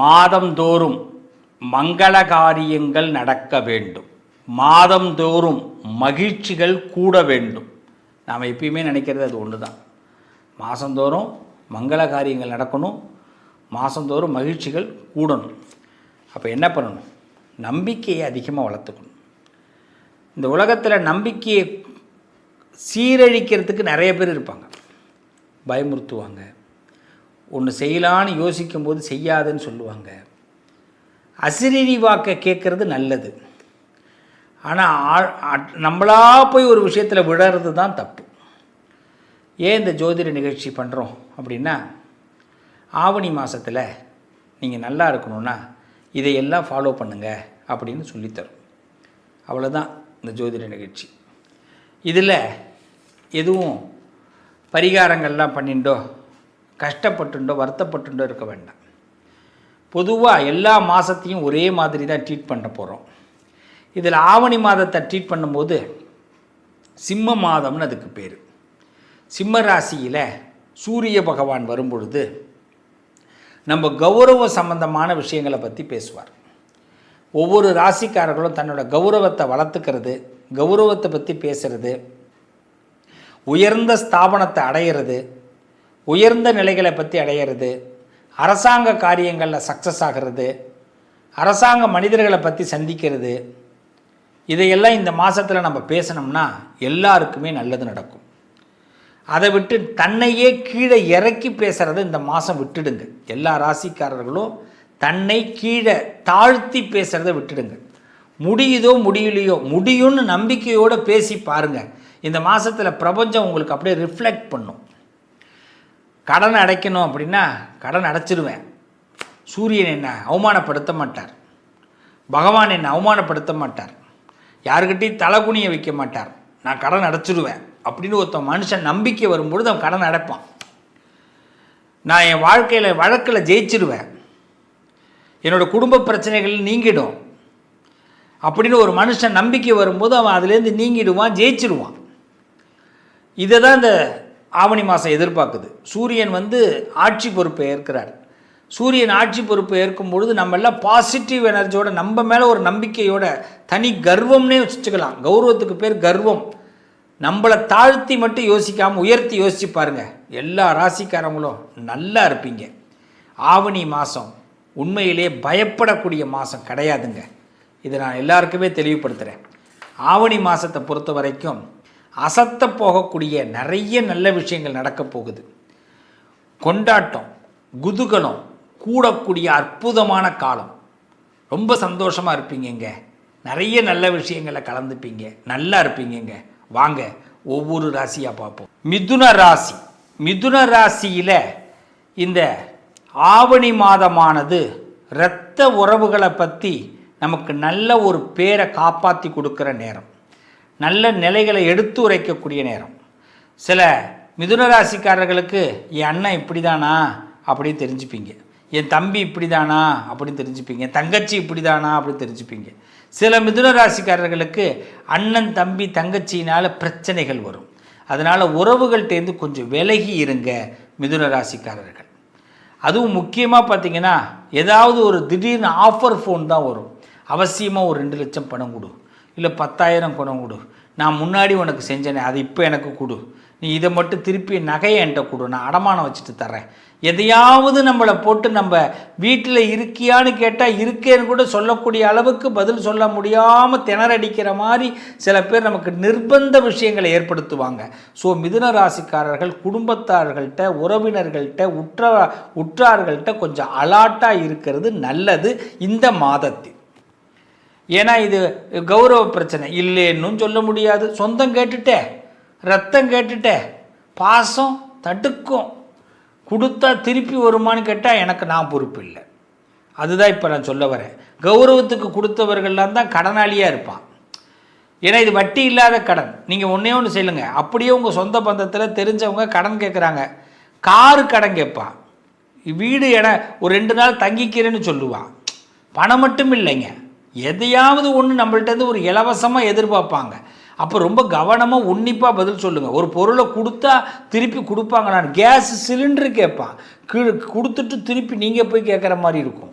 மாதந்தோறும் மங்கள காரியங்கள் நடக்க வேண்டும். மாதந்தோறும் மகிழ்ச்சிகள் கூட வேண்டும். நாம் எப்பயுமே நினைக்கிறது அது ஒன்று தான் மாதந்தோறும் மங்கள காரியங்கள் நடக்கணும். மாதந்தோறும் மகிழ்ச்சிகள் கூடணும். அப்போ என்ன பண்ணணும்? நம்பிக்கையை அதிகமாக வளர்த்துக்கணும். இந்த உலகத்தில் நம்பிக்கையை சீரழிக்கிறதுக்கு நிறைய பேர் இருப்பாங்க. பயமுறுத்துவாங்க. ஒன்று செய்யலான்னு யோசிக்கும்போது செய்யாதுன்னு சொல்லுவாங்க. அசிரீரி வாக்கை கேட்குறது நல்லது. ஆனால் நம்மளா போய் ஒரு விஷயத்தில் விழறது தான் தப்பு. ஏன் இந்த ஜோதிட நிகழ்ச்சி பண்ணுறோம் அப்படின்னா ஆவணி மாதத்தில் நீங்கள் நல்லா இருக்கணும்னா இதையெல்லாம் ஃபாலோ பண்ணுங்கள் அப்படின்னு சொல்லித்தரும். அவ்வளோதான் இந்த ஜோதிட நிகழ்ச்சி. இதில் எதுவும் பரிகாரங்கள்லாம் பண்ணிண்டோ? கஷ்டப்பட்டுண்டோ வருத்தப்பட்டுண்டோ இருக்க வேண்டாம். பொதுவாக எல்லா மாதத்தையும் ஒரே மாதிரி தான் ட்ரீட் பண்ண போகிறோம் இதில் ஆவணி மாதத்தை ட்ரீட் பண்ணும்போது சிம்ம மாதம்னு அதுக்கு பேர். சிம்ம ராசியில் சூரிய பகவான் வரும்பொழுது நம்ம கௌரவ சம்பந்தமான விஷயங்களை பற்றி பேசுவார். ஒவ்வொரு ராசிக்காரர்களும் தன்னோட கௌரவத்தை வளர்த்துக்கிறது கௌரவத்தை பற்றி பேசுகிறது உயர்ந்த ஸ்தாபனத்தை அடையிறது உயர்ந்த நிலைகளை பற்றி அடையிறது அரசாங்க காரியங்களில் சக்ஸஸ் ஆகிறது அரசாங்க மனிதர்களை பற்றி சந்திக்கிறது இதையெல்லாம் இந்த மாதத்தில் நம்ம பேசினோம்னா எல்லாருக்குமே நல்லது நடக்கும். அதை விட்டு தன்னையே கீழே இறக்கி பேசுகிறத இந்த மாதம் விட்டுடுங்க. எல்லா ராசிக்காரர்களும் தன்னை கீழே தாழ்த்தி பேசுகிறத விட்டுடுங்க. முடியுதோ முடியலையோ முடியும்னு நம்பிக்கையோடு பேசி பாருங்கள் இந்த மாதத்தில் பிரபஞ்சம் உங்களுக்கு அப்படியே ரிஃப்ளெக்ட் பண்ணும். கடன் அடைக்கணும் அப்படின்னா கடன் அடைச்சிருவேன். சூரியன் என்னை அவமானப்படுத்த மாட்டார். பகவான் என்னை அவமானப்படுத்த மாட்டார். யாருக்கிட்டையும் தலைகுனிய வைக்க மாட்டார். நான் கடன் அடைச்சிடுவேன் அப்படின்னு ஒருத்தன் மனுஷன் நம்பிக்கை வரும்பொழுது அவன் கடன் அடைப்பான். நான் என் வாழ்க்கையில் வழக்கில் ஜெயிச்சிடுவேன் என்னோடய குடும்ப பிரச்சனைகள் நீங்கிடும். அப்படின்னு ஒரு மனுஷன் நம்பிக்கை வரும்போது அவன் அதுலேருந்து நீங்கிடுவான் ஜெயிச்சிடுவான் இதை தான் இந்த ஆவணி மாதம் எதிர்பார்க்குது. சூரியன் வந்து ஆட்சி பொறுப்பை ஏற்கிறார். சூரியன் ஆட்சி பொறுப்பை ஏற்கும் பொழுது நம்ம எல்லாம் பாசிட்டிவ் எனர்ஜியோட நம்ம மேலே ஒரு நம்பிக்கையோட தனி கர்வம்னே வச்சுக்கலாம். கௌரவத்துக்கு பேர் கர்வம். நம்மளை தாழ்த்தி மட்டும் யோசிக்காமல் உயர்த்தி யோசிச்சு பாருங்கள் எல்லா ராசிக்காரங்களும் நல்லா இருப்பீங்க. ஆவணி மாதம் உண்மையிலே பயப்படக்கூடிய மாதம் கிடையாதுங்க. இதை நான் எல்லாருக்குமே தெளிவுபடுத்துகிறேன் ஆவணி மாதத்தை பொறுத்த வரைக்கும் அசத்த போகக்கூடிய நிறைய நல்ல விஷயங்கள் நடக்கப் போகுது. கொண்டாட்டம் குதூகலம் கூடக்கூடிய அற்புதமான காலம். ரொம்ப சந்தோஷமாக இருப்பீங்கங்க நிறைய நல்ல விஷயங்களை கலந்துப்பீங்க. நல்லா இருப்பீங்கங்க வாங்க ஒவ்வொரு ராசியாக பார்ப்போம். மிதுன ராசி. மிதுன ராசியில் இந்த ஆவணி மாதமானது இரத்த உறவுகளை பற்றி நமக்கு நல்ல ஒரு பேரை காப்பாற்றி கொடுக்குற நேரம். நல்ல நிலைகளை எடுத்து உரைக்கக்கூடிய நேரம். சில மிதுன ராசிக்காரர்களுக்கு என் அண்ணன் இப்படி தானா அப்படின்னு தெரிஞ்சுப்பீங்க. என் தம்பி இப்படி தானா அப்படின்னு தெரிஞ்சுப்பீங்க. தங்கச்சி இப்படி தானா அப்படின்னு தெரிஞ்சுப்பீங்க. சில மிதுன ராசிக்காரர்களுக்கு அண்ணன் தம்பி தங்கச்சியினால் பிரச்சனைகள் வரும். அதனால் உறவுகள்கிட்டேருந்து கொஞ்சம் விலகி இருங்க. மிதுன ராசிக்காரர்கள். அதுவும் முக்கியமாக பார்த்தீங்கன்னா ஏதாவது ஒரு திடீர்னு ஆஃபர் ஃபோன் தான் வரும். அவசியமாக ஒரு ரெண்டு லட்சம் பணம் கொடு. இல்லை பத்தாயிரம் குணம் கொடு. நான் முன்னாடி உனக்கு செஞ்சேனே அது இப்போ எனக்கு கொடு. நீ இதை மட்டும் திருப்பி நகையை என்கிட்ட கொடு. நான் அடமானம் வச்சுட்டு தரேன் எதையாவது நம்மளை போட்டு நம்ம வீட்டில் இருக்கியான்னு கேட்டால் இருக்கேன்னு கூட சொல்லக்கூடிய அளவுக்கு பதில் சொல்ல முடியாமல் திணறடிக்கிற மாதிரி சில பேர் நமக்கு நிர்பந்த விஷயங்களை ஏற்படுத்துவாங்க. ஸோ மிதுன ராசிக்காரர்கள் குடும்பத்தார்கள்ட்ட உறவினர்கள்ட்ட உற்ற உற்றார்கள்ட்ட கொஞ்சம் அலாட்டாக இருக்கிறது நல்லது இந்த மாதத்தில். ஏன்னா இது கௌரவ பிரச்சனை. இல்லைன்னும் சொல்ல முடியாது. சொந்தம் கேட்டுட்டே ரத்தம் கேட்டுட்டே பாசம் தடுக்கும். கொடுத்தா திருப்பி வருமான்னு கேட்டால் எனக்கு நான் பொறுப்பு இல்லை. அதுதான் இப்போ நான் சொல்ல வரேன். கௌரவத்துக்கு கொடுத்தவர்கள்லாம் தான் கடனாளியாக இருப்பான். ஏன்னா இது வட்டி இல்லாத கடன். நீங்கள் ஒன்றே ஒன்று செய்யுங்க அப்படியே உங்கள் சொந்த பந்தத்தில் தெரிஞ்சவங்க கடன் கேட்குறாங்க காரு கடன் கேட்பான் வீடு என ஒரு ரெண்டு நாள் தங்கிக்கிறேன்னு சொல்லுவான் பணம் மட்டும் இல்லைங்க. எதையாவது ஒன்று நம்மள்ட்ட ஒரு இலவசமாக எதிர்பார்ப்பாங்க. அப்போ ரொம்ப கவனமாக உன்னிப்பாக பதில் சொல்லுங்கள் ஒரு பொருளை கொடுத்தா திருப்பி கொடுப்பாங்க நான் கேஸ் சிலிண்டர் கேட்பான். கீழே கொடுத்துட்டு திருப்பி நீங்கள் போய் கேட்குற மாதிரி இருக்கும்.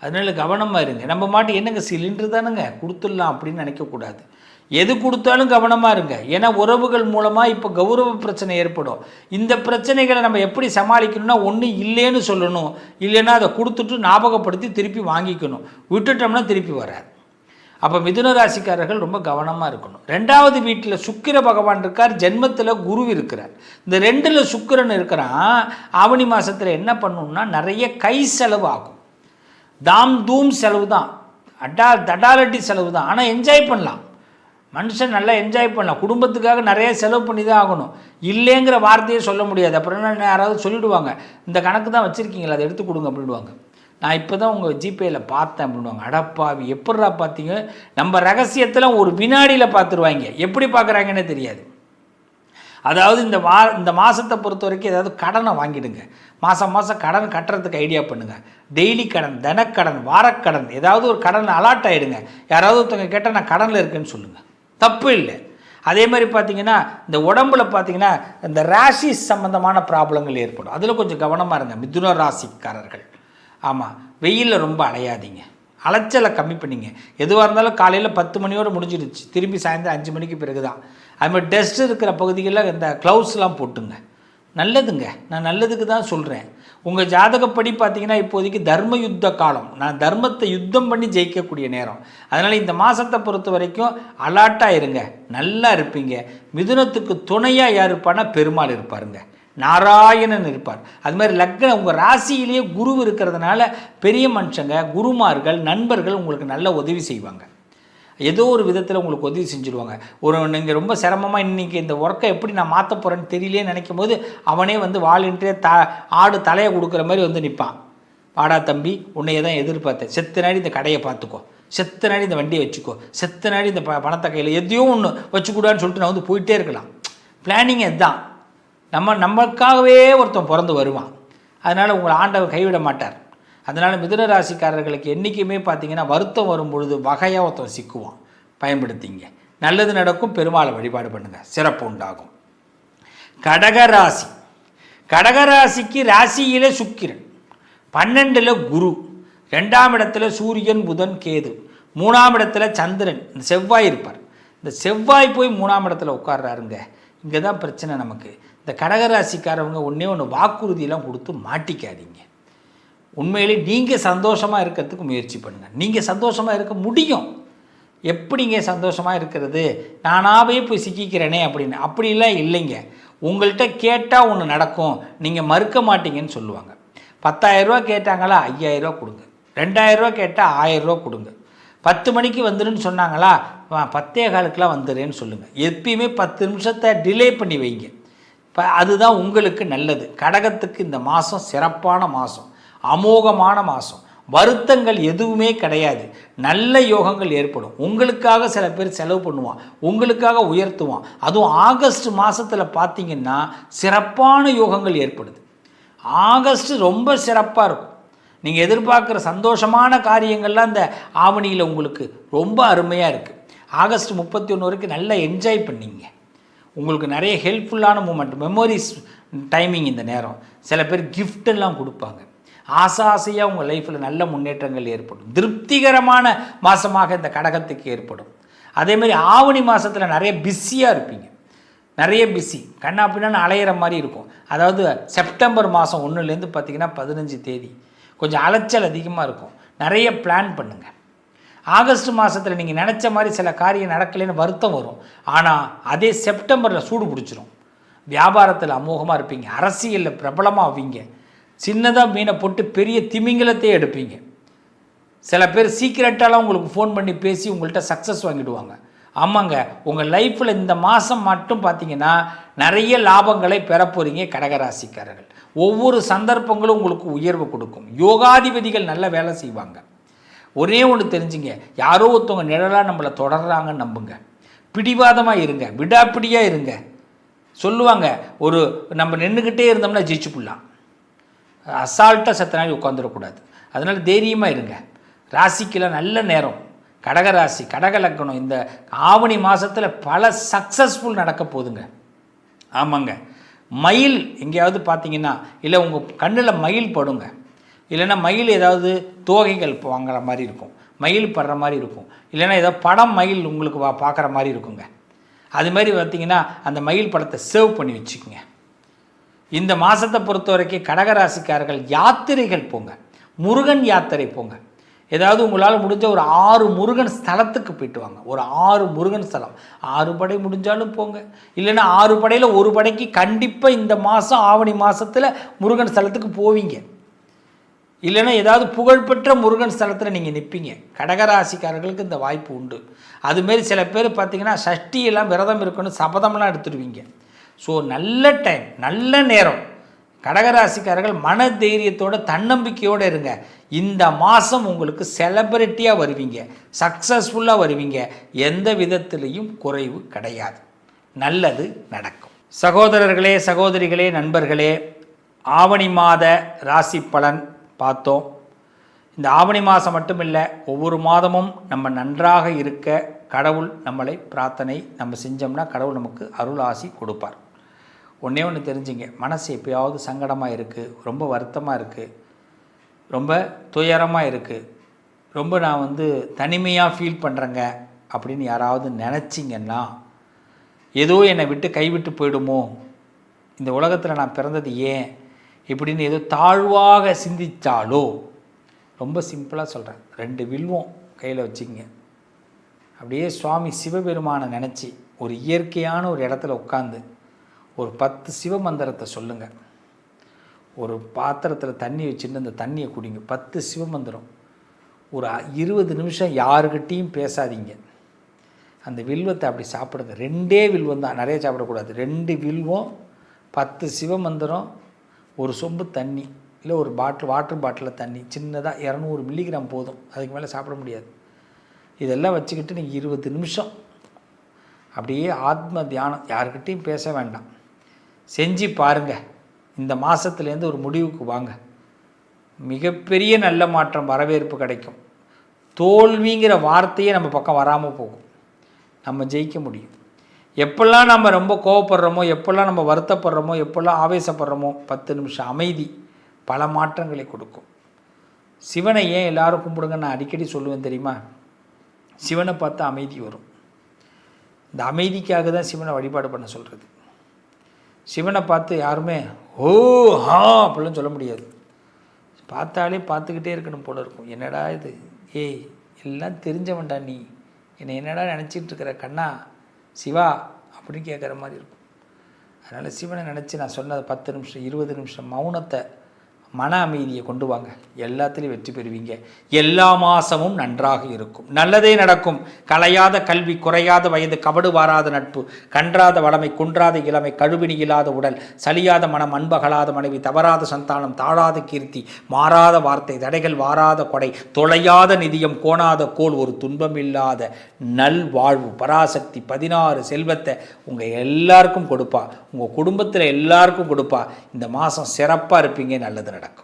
அதனால கவனமாக இருங்க. நம்ம மாட்டு என்னங்க சிலிண்டர் தானுங்க? கொடுத்துடலாம் அப்படின்னு நினைக்கக்கூடாது. எது கொடுத்தாலும் கவனமாக இருங்க. ஏன்னா உறவுகள் மூலமாக இப்போ கௌரவ பிரச்சனை ஏற்படும். இந்த பிரச்சனைகளை நம்ம எப்படி சமாளிக்கணும்னா ஒன்று இல்லைன்னு சொல்லணும். இல்லைன்னா அதை கொடுத்துட்டு ஞாபகப்படுத்தி திருப்பி வாங்கிக்கணும். விட்டுட்டோம்னா திருப்பி வராது. அப்போ மிதுன ராசிக்காரர்கள் ரொம்ப கவனமாக இருக்கணும். ரெண்டாவது வீட்டில் சுக்கிர பகவான் இருக்கார். ஜென்மத்தில் குரு இருக்கிறார். இந்த ரெண்டில் சுக்கிரன் இருக்கிறான். ஆவணி மாதத்தில் என்ன பண்ணணும்னா நிறைய கை செலவு ஆகும் தாம் தூம் செலவு தான் அட்டா தடாலட்டி செலவு தான் ஆனால் என்ஜாய் பண்ணலாம். மனுஷன் நல்லா என்ஜாய் பண்ணலாம். குடும்பத்துக்காக நிறைய செலவு பண்ணி தான் ஆகணும். இல்லைங்கிற வார்த்தையே சொல்ல முடியாது. அப்புறம் என்ன யாராவது சொல்லிவிடுவாங்க இந்த கணக்கு தான் வச்சுருக்கீங்களா அதை எடுத்து கொடுங்க அப்படின்வாங்க நான் இப்போ தான் உங்கள் ஜிபேயில் பார்த்தேன் அப்படின்வாங்க அடப்பாவி எப்படிடா பார்த்தீங்க? நம்ம ரகசியத்தில் ஒரு வினாடியில் பார்த்துருவாங்க. எப்படி பார்க்குறாங்கன்னே தெரியாது. அதாவது இந்த வா இந்த மாதத்தை பொறுத்த வரைக்கும் ஏதாவது கடனை வாங்கிடுங்க. மாதம் மாதம் கடன் கட்டுறதுக்கு ஐடியா பண்ணுங்கள் டெய்லி கடன் தினக்கடன் வாரக்கடன் ஏதாவது ஒரு கடன் அலாட் ஆகிடுங்க யாராவது ஒருத்தவங்க கேட்டால் நான் கடனில் இருக்கேன்னு சொல்லுங்கள் தப்பு இல்லை. அதே மாதிரி பார்த்தீங்கன்னா இந்த உடம்புல பார்த்தீங்கன்னா இந்த ராஷிஸ் சம்மந்தமான ப்ராப்ளங்கள் ஏற்படும். அதில் கொஞ்சம் கவனமாக இருங்க. மிதுன ராசிக்காரர்கள். ஆமாம் வெயிலில் ரொம்ப அலையாதீங்க. அலைச்சலை கம்மி பண்ணிங்க. எதுவாக இருந்தாலும் காலையில் பத்து மணியோடு முடிஞ்சிடுச்சு. திரும்பி சாயந்தரம் அஞ்சு மணிக்கு பிறகு தான் அதுமாதிரி டஸ்ட் இருக்கிற பகுதிகளில் இந்த க்ளவுஸ்லாம் போட்டுங்க. நல்லதுங்க. நான் நல்லதுக்கு தான் சொல்கிறேன் உங்கள் ஜாதகப்படி பார்த்தீங்கன்னா இப்போதைக்கு தர்ம யுத்த காலம். நான் தர்மத்தை யுத்தம் பண்ணி ஜெயிக்கக்கூடிய நேரம். அதனால் இந்த மாதத்தை பொறுத்த வரைக்கும் அலாட்டாக இருங்க. நல்லா இருப்பீங்க. மிதுனத்துக்கு துணையாக யார் இருப்பானா பெருமாள் இருப்பாருங்க. நாராயணன் இருப்பார். அது மாதிரி லக்ன உங்கள் ராசியிலேயே குரு இருக்கிறதுனால பெரிய மனுஷங்க குருமார்கள் நண்பர்கள் உங்களுக்கு நல்ல உதவி செய்வாங்க. ஏதோ ஒரு விதத்தில் உங்களுக்கு உதவி செஞ்சுருவாங்க. ஒரு நீங்கள் ரொம்ப சிரமமாக இன்றைக்கி இந்த ஒர்க்கை எப்படி நான் மாற்ற போகிறேன்னு தெரியலே நினைக்கும் போது அவனே வந்து வாலின்றே த ஆடு தலையை கொடுக்குற மாதிரி வந்து நிற்பான் பாடா தம்பி உன்னையே தான் எதிர்பார்த்தேன். செத்து நாடி இந்த கடையை பார்த்துக்கோ. செத்த நாடி இந்த வண்டியை வச்சுக்கோ. செத்த நாடி இந்த ப பணத்தை கையில் எதையோ ஒன்று வச்சுக்கூடான்னு சொல்லிட்டு நான் வந்து போயிட்டே இருக்கலாம். பிளானிங் அதுதான். நம்ம நமக்காகவே ஒருத்தன் பிறந்து வருவான். அதனால் உங்களை ஆண்டவர் கைவிட மாட்டார். அதனால் மிதுன ராசிக்காரர்களுக்கு என்றைக்குமே பார்த்தீங்கன்னா வருத்தம் வரும் பொழுது வகையாக ஒருத்தன் சிக்குவான். பயன்படுத்திங்க. நல்லது நடக்கும் பெருமாளை வழிபாடு பண்ணுங்கள் சிறப்பு உண்டாகும். கடகராசி கடகராசிக்கு ராசியிலே சுக்கிரன். பன்னெண்டில் குரு. ரெண்டாம் இடத்துல சூரியன் புதன் கேது. மூணாம் இடத்துல சந்திரன். இந்த செவ்வாய் இருப்பார். இந்த செவ்வாய் போய் மூணாம் இடத்துல உட்கார்றாருங்க. இங்கே தான் பிரச்சனை நமக்கு. இந்த கடகராசிக்காரவங்க ஒன்றே ஒன்று வாக்குறுதியெல்லாம் கொடுத்து மாட்டிக்காதீங்க. உண்மையிலே நீங்கள் சந்தோஷமாக இருக்கிறதுக்கு முயற்சி பண்ணுங்கள் நீங்கள் சந்தோஷமாக இருக்க முடியும். எப்படிங்க சந்தோஷமாக இருக்கிறது? நானாகவே போய் சிக்கிக்கிறேனே அப்படின்னு. அப்படிலாம் இல்லைங்க. உங்கள்கிட்ட கேட்டால் ஒன்று நடக்கும். நீங்கள் மறுக்க மாட்டீங்கன்னு சொல்லுவாங்க. பத்தாயிரரூவா கேட்டாங்களா? ஐயாயிரரூவா கொடுங்க. ரெண்டாயிரரூவா கேட்டால் ஆயிரரூவா கொடுங்க. பத்து மணிக்கு வந்துடுன்னு சொன்னாங்களா? பத்தே காலுக்கெலாம் வந்துடுறேன்னு சொல்லுங்கள் எப்பயுமே பத்து நிமிஷத்தை டிலே பண்ணி வைங்க. இப்போ அதுதான் உங்களுக்கு நல்லது. கடகத்துக்கு இந்த மாதம் சிறப்பான மாதம் அமோகமான மாதம் வருத்தங்கள் எதுவுமே கிடையாது. நல்ல யோகங்கள் ஏற்படும். உங்களுக்காக சில பேர் செலவு பண்ணுவான். உங்களுக்காக உயர்த்துவான். அதுவும் ஆகஸ்ட் மாதத்தில் பார்த்தீங்கன்னா சிறப்பான யோகங்கள் ஏற்படுது. ஆகஸ்ட் ரொம்ப சிறப்பாக இருக்கும். நீங்கள் எதிர்பார்க்குற சந்தோஷமான காரியங்கள்லாம் இந்த ஆவணியில் உங்களுக்கு ரொம்ப அருமையாக இருக்குது ஆகஸ்ட் முப்பத்தி ஒன்று வரைக்கும் நல்லா என்ஜாய் பண்ணிங்க. உங்களுக்கு நிறைய ஹெல்ப்ஃபுல்லான மூமெண்ட் மெமோரிஸ் டைமிங் இந்த நேரம். சில பேர் கிஃப்டெல்லாம் கொடுப்பாங்க. ஆசை ஆசையாக உங்கள் லைஃப்பில் நல்ல முன்னேற்றங்கள் ஏற்படும். திருப்திகரமான மாதமாக இந்த கடகத்துக்கு ஏற்படும். அதேமாதிரி ஆவணி மாதத்தில் நிறைய பிஸியாக இருப்பீங்க. நிறைய பிஸி கண்ணா பின்னான்னு அலையிற மாதிரி இருக்கும். அதாவது செப்டம்பர் மாதம் ஒன்றுலேருந்து பார்த்திங்கன்னா பதினஞ்சு தேதி. கொஞ்சம் அலைச்சல் அதிகமாக இருக்கும். நிறைய பிளான் பண்ணுங்கள் ஆகஸ்ட் மாதத்தில் நீங்கள் நினச்ச மாதிரி சில காரியம் நடக்கலைன்னு வருத்தம் வரும். ஆனால் அதே செப்டம்பரில் சூடு பிடிச்சிரும். வியாபாரத்தில் அமோகமாக இருப்பீங்க. அரசியலில் பிரபலமாக ஆவீங்க. சின்னதாக மீனை போட்டு பெரிய திமிங்கலத்தையே எடுப்பீங்க. சில பேர் சீக்கிரட்டாலாம் உங்களுக்கு ஃபோன் பண்ணி பேசி உங்கள்கிட்ட சக்ஸஸ் வாங்கிடுவாங்க. ஆமாங்க உங்கள் லைஃப்பில் இந்த மாதம் மட்டும் பார்த்தீங்கன்னா நிறைய லாபங்களை பெற போகிறீங்க கடகராசிக்காரர்கள். ஒவ்வொரு சந்தர்ப்பங்களும் உங்களுக்கு உயர்வு கொடுக்கும். யோகாதிபதிகள் நல்ல வேலை செய்வாங்க. ஒரே ஒன்று தெரிஞ்சுங்க. யாரோ ஒருத்தவங்க நிழலாக நம்மளை தொடர்றாங்கன்னு நம்புங்க. பிடிவாதமாக இருங்க. விடாப்பிடியாக இருங்க. சொல்லுவாங்க ஒரு நம்ம நின்றுக்கிட்டே இருந்தோம்னா ஜெயிச்சு போடலாம் அசால்ட்டாக செத்த நாள் உட்காந்துடக்கூடாது அதனால் தைரியமாக இருங்க. ராசிக்கெல்லாம் நல்ல நேரம். கடகராசி கடக லக்கணம். இந்த ஆவணி மாதத்தில் பல சக்ஸஸ்ஃபுல் நடக்க போகுதுங்க. ஆமாங்க. மயில் எங்கேயாவது பார்த்தீங்கன்னா இல்லை உங்கள் கண்ணில் மயில் படுங்க. இல்லைன்னா மயில் ஏதாவது தோகைகள் வாங்குற மாதிரி இருக்கும். மயில் படுற மாதிரி இருக்கும். இல்லைன்னா ஏதோ படம் மயில் உங்களுக்கு வா பார்க்குற மாதிரி இருக்குங்க. அது மாதிரி பார்த்தீங்கன்னா அந்த மயில் படத்தை சேவ் பண்ணி வச்சுக்கோங்க. இந்த மாதத்தை பொறுத்த வரைக்கும் கடகராசிக்காரர்கள் யாத்திரைகள் போங்க. முருகன் யாத்திரை போங்க. ஏதாவது உங்களால் முடிஞ்ச ஒரு ஆறு முருகன் ஸ்தலத்துக்கு போயிட்டு வாங்க. ஒரு ஆறு முருகன் ஸ்தலம். ஆறு படை முடிஞ்சாலும் போங்க. இல்லைன்னா ஆறு படையில் ஒரு படைக்கு கண்டிப்பாக இந்த மாதம் ஆவணி மாதத்தில் முருகன் ஸ்தலத்துக்கு போவீங்க. இல்லைன்னா ஏதாவது புகழ்பெற்ற முருகன் ஸ்தலத்தில் நீங்கள் நிற்பீங்க கடகராசிக்காரர்களுக்கு இந்த வாய்ப்பு உண்டு. அதுமாரி சில பேர் பார்த்தீங்கன்னா சஷ்டியெல்லாம் விரதம் இருக்கணும் சபதம்லாம் எடுத்துடுவீங்க. ஸோ நல்ல டைம் நல்ல நேரம். கடகராசிக்காரர்கள் மன தைரியத்தோட தன்னம்பிக்கையோடு இருங்க. இந்த மாதம் உங்களுக்கு செலப்ரிட்டியாக வருவீங்க. சக்ஸஸ்ஃபுல்லாக வருவீங்க. எந்த விதத்திலையும் குறைவு கிடையாது. நல்லது நடக்கும். சகோதரர்களே சகோதரிகளே நண்பர்களே ஆவணி மாத ராசி பலன் பார்த்தோம். இந்த ஆவணி மாதம் மட்டும் இல்லை ஒவ்வொரு மாதமும் நம்ம நன்றாக இருக்க கடவுள் நம்மளை பிரார்த்தனை நம்ம செஞ்சோம்னா கடவுள் நமக்கு அருள் ஆசி கொடுப்பார். ஒன்றே ஒன்று தெரிஞ்சுங்க. மனசு எப்பயாவது சங்கடமாக இருக்குது ரொம்ப வருத்தமாக இருக்குது ரொம்ப துயரமாக இருக்குது ரொம்ப நான் வந்து தனிமையாக ஃபீல் பண்ணுறேங்க அப்படின்னு யாராவது நினச்சிங்கன்னா ஏதோ என்னை விட்டு கைவிட்டு போயிடுமோ? இந்த உலகத்தில் நான் பிறந்தது ஏன்? இப்படின்னு ஏதோ தாழ்வாக சிந்தித்தாலோ ரொம்ப சிம்பிளாக சொல்கிறேன் ரெண்டு வில்வம் கையில் வச்சுக்கங்க. அப்படியே சுவாமி சிவபெருமானை நினச்சி ஒரு இயற்கையான ஒரு இடத்துல உட்காந்து ஒரு பத்து சிவ மந்திரத்தை சொல்லுங்கள் ஒரு பாத்திரத்தில் தண்ணி வச்சுட்டு அந்த தண்ணியை குடிங்க. பத்து சிவமந்திரம் ஒரு இருபது நிமிஷம் யாருக்கிட்டேயும் பேசாதீங்க. அந்த வில்வத்தை அப்படி சாப்பிடுங்க. ரெண்டே வில்வம் தான். நிறைய சாப்பிடக்கூடாது. ரெண்டு வில்வம் பத்து சிவமந்திரம் ஒரு சொம்பு தண்ணி இல்லை ஒரு பாட்டில் வாட்டர் பாட்டிலில் தண்ணி சின்னதாக இரநூறு மில்லிகிராம் போதும். அதுக்கு மேலே சாப்பிட முடியாது. இதெல்லாம் வச்சுக்கிட்டு நீங்கள் இருபது நிமிஷம் அப்படியே ஆத்ம தியானம். யாருக்கிட்டேயும் பேச வேண்டாம். செஞ்சு பாருங்கள் இந்த மாதத்துலேருந்து ஒரு முடிவுக்கு வாங்க. மிகப்பெரிய நல்ல மாற்றம் வரவேற்பு கிடைக்கும். தோல்விங்கிற வார்த்தையே நம்ம பக்கம் வராமல் போகும். நம்ம ஜெயிக்க முடியும். எப்பெல்லாம் நம்ம ரொம்ப கோவப்படுறோமோ எப்பெல்லாம் நம்ம வருத்தப்படுறோமோ எப்பெல்லாம் ஆவேசப்படுறோமோ பத்து நிமிஷம் அமைதி பல மாற்றங்களை கொடுக்கும். சிவனை ஏன் எல்லாரும் கும்பிடுங்க நான் அடிக்கடி சொல்லுவேன் தெரியுமா? சிவனை பார்த்தா அமைதி வரும். இந்த அமைதிக்காக தான் சிவனை வழிபாடு பண்ண சொல்கிறது சிவனை பார்த்து யாருமே ஓ ஹா அப்படிலாம் சொல்ல முடியாது. பார்த்தாலே பார்த்துக்கிட்டே இருக்கணும் போல இருக்கும். என்னடா இது? ஏய் எல்லாம் தெரிஞ்சவன்டா நீ. என்னை என்னடா நினச்சிட்டு இருக்கிற கண்ணா? சிவா அப்படின்னு கேட்குற மாதிரி இருக்கும். அதனால் சிவனை நினச்சி நான் சொன்னது பத்து நிமிஷம் இருபது நிமிஷம் மௌனத்தை மன அமைதியை கொண்டு வாங்க. எல்லாத்துலேயும் வெற்றி பெறுவீங்க. எல்லா மாதமும் நன்றாக இருக்கும். நல்லதே நடக்கும். கலையாத கல்வி குறையாத வயது கபடு வாராத நட்பு கன்றாத வளமை குன்றாத இளமை கழுவினி இல்லாத உடல் சலியாத மனம் அன்பகலாத மனைவி தவறாத சந்தானம் தாழாத கீர்த்தி மாறாத வார்த்தை தடைகள் வாராத கொடை தொலையாத நிதியம் கோணாத கோல் ஒரு துன்பம் இல்லாத நல் வாழ்வு பராசக்தி பதினாறு செல்வத்தை உங்கள் எல்லாருக்கும் கொடுப்பா. உங்கள் குடும்பத்தில் எல்லாருக்கும் கொடுப்பா. இந்த மாதம் சிறப்பாக இருப்பீங்க நல்லது நடக்கும். Ecco.